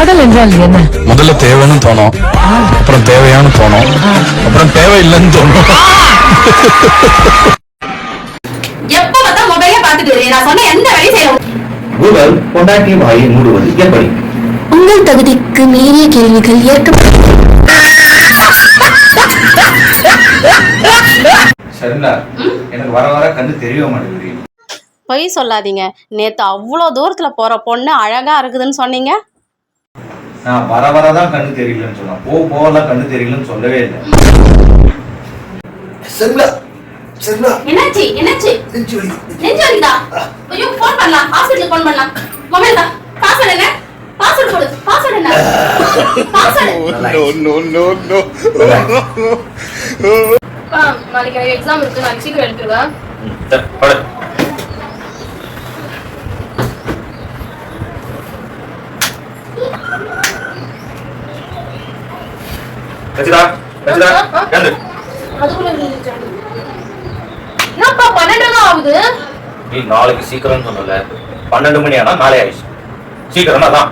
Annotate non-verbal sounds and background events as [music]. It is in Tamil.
காதல் என்றால் என்ன? முதல்ல தேவைன்னு தோணும். அப்புறம் தேவையான்னு தோணும். அப்புறம் தேவையில்லைன்னு தோணும். எப்ப பார்த்தா மொபைலே பார்த்துட்டு இரு. நான் சொன்ன எந்த வேலையும் செய்ய கூகுள் பொண்டாட்டி வாயை மூடுவது எப்படி? உங்கள் தகுதிக்கு மீறிய கேள்விகள் ஏற்க சரிங்களா எனக்கு வர வர கண்ணு தெரிய மாட்டேங்குது. பொய் சொல்லாதீங்க. நேத்து அவ்வளோ தூரத்துல போற பொண்ணு அழகா இருக்குதுன்னு சொன்னீங்க. நான் வர வர தான் கண்ணு தெரியலன்னு சொன்னேன். போ போகலாம் கண்ணு தெரியலன்னு சொல்லவே இல்லை. சரிங்களா சரிங்களா என்னாச்சு என்னாச்சு? நெஞ்சு வலி. நெஞ்சு வலிக்குதா? ஐயோ ஃபோன் பண்ணலாம். ஹாஸ்பிட்டலுக்கு ஃபோன் பண்ணலாம். மொபைல் தான். பாஸ்வேர்ட் என்ன? பாஸ்வேர்ட் போடு பாஸ்வேர்ட் என்ன? பாஸ்வேர்ட் [laughs] நாளைக்கு எனக்கு எக்ஸாம் இருக்கு. நாளைக்கு சீக்கிரம் எடுத்துருவேன். ஏந்து அதுக்குள்ள நின்னுட்டேன். என்னப்பா பன்னெண்டு ஆகுது? நீ நாளைக்கு சீக்கிரம் சொன்னல பன்னெண்டு மணி ஆனா நாளை ஆயிடுச்சு. சீக்கிரமா தான்